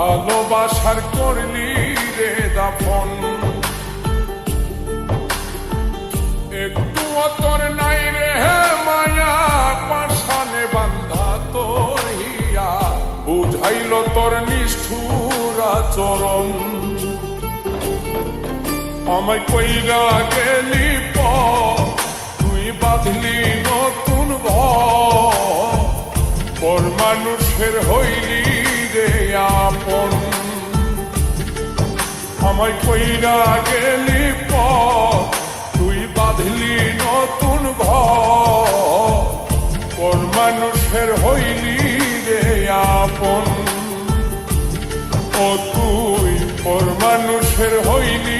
ভালোবাসার করলি রে দাফন। একটু তোর নাই রে মায়া পাশানে বান্ধা তোর হিয়া। বুঝাইল তোর নিষ্ঠুর আচরণ। আমায় কইরা গেলি আমায় কইরা গেলি প তুই বাঁধলি নতুন ঘর। মানুষের হইলি রে আপন? ও তুই পর মানুষের হইলি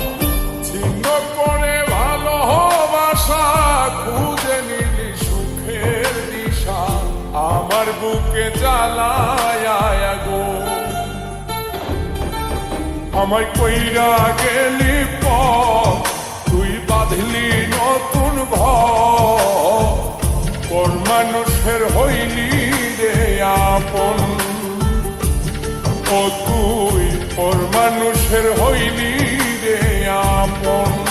ভালোবাসা খুঁজে সুখের আমার জ্বালায় গো। আমায় কইরা গেলি পথ, তুই বাঁধলি নতুন ঘর। মানুষের হইলি রে আপন? ও তুই পর মানুষের হইলি রে আপন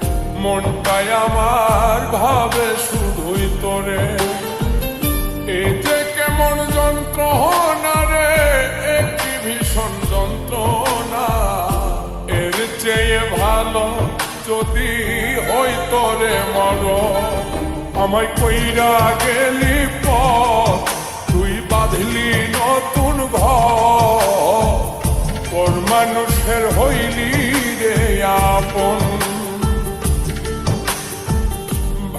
মনটাই আমার ভাবে শুধুই তোরে। এই যে কেমন যন্ত্রণা রে একটি ভীষণ যন্ত্রণা। এর চেয়ে ভালো যদি হই তোরে মর আমায় কইরা গেলি পথ, তুই বাঁধলি নতুন ঘর। মানুষের হইলি রে আপন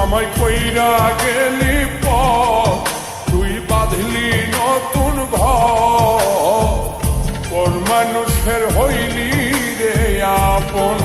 আমায় কইরা গেলি পথ তুই বাঁধলি নতুন ঘর। মানুষের হইলি রে আপন?